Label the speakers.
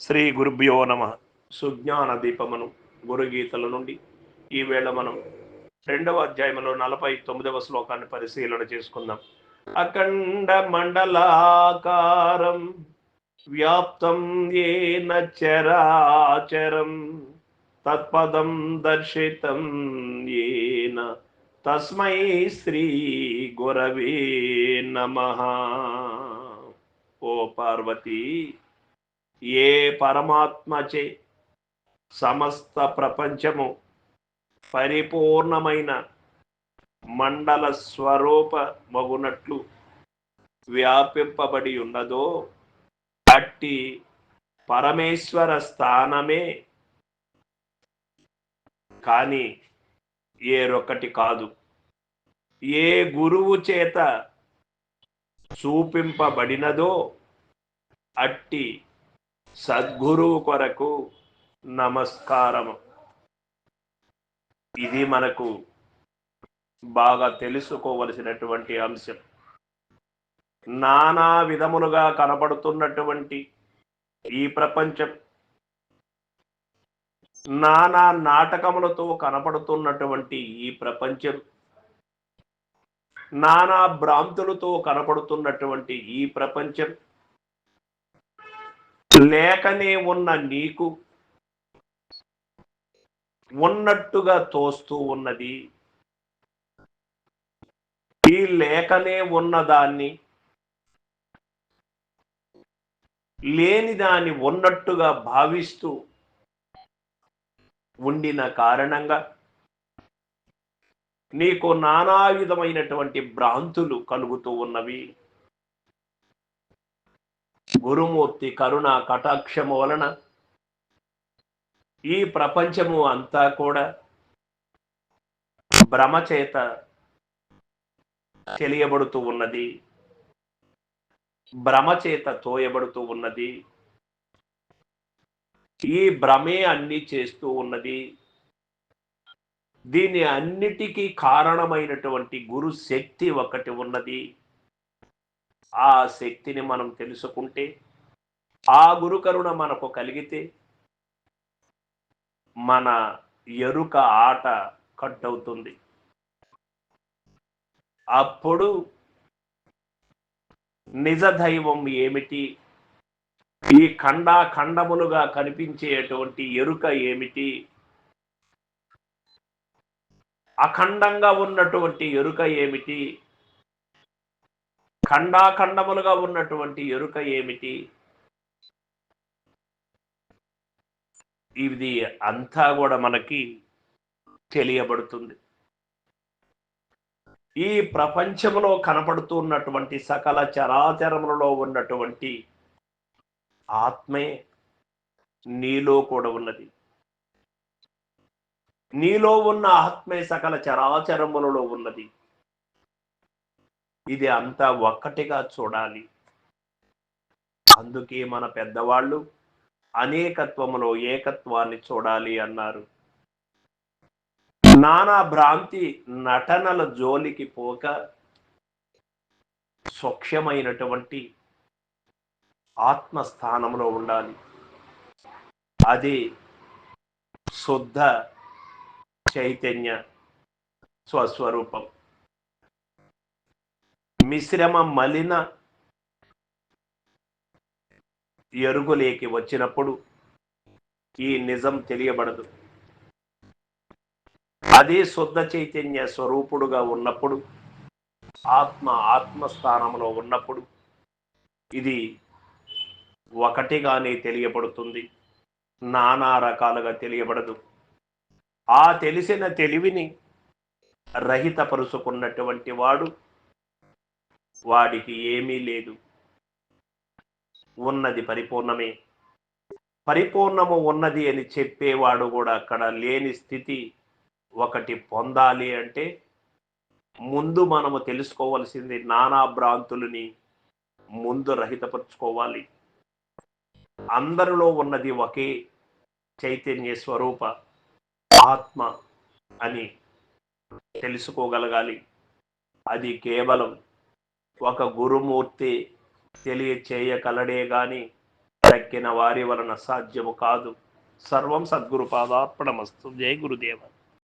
Speaker 1: శ్రీ గురుభ్యో నమ. సుజ్ఞాన దీపమును గురుగీతల నుండి ఈవేళ మనం రెండవ అధ్యాయంలో నలభై తొమ్మిదవ శ్లోకాన్ని పరిశీలన చేసుకుందాం. అఖండ మండలాకారం వ్యాప్తం ఏన చరాచరం తత్పదం దర్శితం ఏన తస్మై శ్రీ గురవే నమ. ఓ పార్వతీ ఏ పరమాత్మచే సమస్త ప్రపంచము పరిపూర్ణమైన మండల స్వరూప మగునట్లు వ్యాపింపబడి ఉన్నదో అట్టి పరమేశ్వర స్థానమే. కానీ ఏరొకటి కాదు. ఏ గురువు చేత చూపింపబడినదో అట్టి సద్గురువు కొరకు నమస్కారము. ఇది మనకు బాగా తెలుసుకోవలసినటువంటి అంశం. నానా విధములుగా కనబడుతున్నటువంటి ఈ ప్రపంచం. నానా నాటకములతో కనపడుతున్నటువంటి ఈ ప్రపంచం. నానా భ్రాంతులతో కనపడుతున్నటువంటి ఈ ప్రపంచం. లేకనే ఉన్న నీకు ఉన్నట్టుగా తోస్తూ ఉన్నది. ఈ లేకనే ఉన్నదాన్ని లేని దాన్ని ఉన్నట్టుగా భావిస్తూ ఉండిన కారణంగా నీకు నానా విధమైనటువంటి భ్రాంతులు కలుగుతూ ఉన్నవి. గురుమూర్తి కరుణ కటాక్షము వలన ఈ ప్రపంచము అంతా కూడా భ్రమచేత తెలియబడుతూ ఉన్నది. భ్రమచేత తోయబడుతూ ఉన్నది. ఈ భ్రమే అన్ని చేస్తూ ఉన్నది. దీని అన్నిటికీ కారణమైనటువంటి గురు శక్తి ఒకటి ఉన్నది. ఆ శక్తిని మనం తెలుసుకుంటే ఆ గురుకరుణ మనకు కలిగితే మన ఎరుక ఆట కట్ అవుతుంది అప్పుడు నిజ దైవం ఏమిటి? ఈ ఖండా ఖండములుగా కనిపించేటువంటి ఎరుక ఏమిటి? అఖండంగా ఉన్నటువంటి ఎరుక ఏమిటి? ఖండాఖండములుగా ఉన్నటువంటి ఎరుక ఏమిటి? ఇది అంతా కూడా మనకి తెలియబడుతుంది. ఈ ప్రపంచంలో కనపడుతున్నటువంటి సకల చరాచరములలో ఉన్నటువంటి ఆత్మే నీలో కూడా ఉన్నది. నీలో ఉన్న ఆత్మే సకల చరాచరములలో ఉన్నది. ఇది అంతా ఒక్కటిగా చూడాలి. అందుకే మన పెద్దవాళ్ళు అనేకత్వంలో ఏకత్వాన్ని చూడాలి అన్నారు. నానా భ్రాంతి నటనల జోలికి పోక సూక్ష్మమైనటువంటి ఆత్మస్థానంలో ఉండాలి. అది శుద్ధ చైతన్య స్వస్వరూపం. మిశ్రమ మలిన ఎరుగులేకి వచ్చినప్పుడు ఈ నిజం తెలియబడదు. అదే శుద్ధ చైతన్య స్వరూపుడుగా ఉన్నప్పుడు ఆత్మ ఆత్మస్థానంలో ఉన్నప్పుడు ఇది ఒకటిగానే తెలియబడుతుంది. నానా రకాలుగా తెలియబడదు. ఆ తెలిసిన తెలివిని రహితపరుచుకున్నటువంటి వాడు వాడికి ఏమీ లేదు. ఉన్నది పరిపూర్ణమే. పరిపూర్ణము ఉన్నది అని చెప్పేవాడు కూడా అక్కడ లేని స్థితి ఒకటి పొందాలి అంటే ముందు మనము తెలుసుకోవలసింది నానా భ్రాంతులని ముందు రహితపరుచుకోవాలి. అందరిలో ఉన్నది ఒకే చైతన్య స్వరూప ఆత్మ అని తెలుసుకోగలగాలి. అది కేవలం ఒక గురుమూర్తి తెలియచేయగలడే గాని దక్కిన వారి వలన సాధ్యము కాదు. సర్వం సద్గురు పాదార్పణమస్తు. జై గురుదేవ.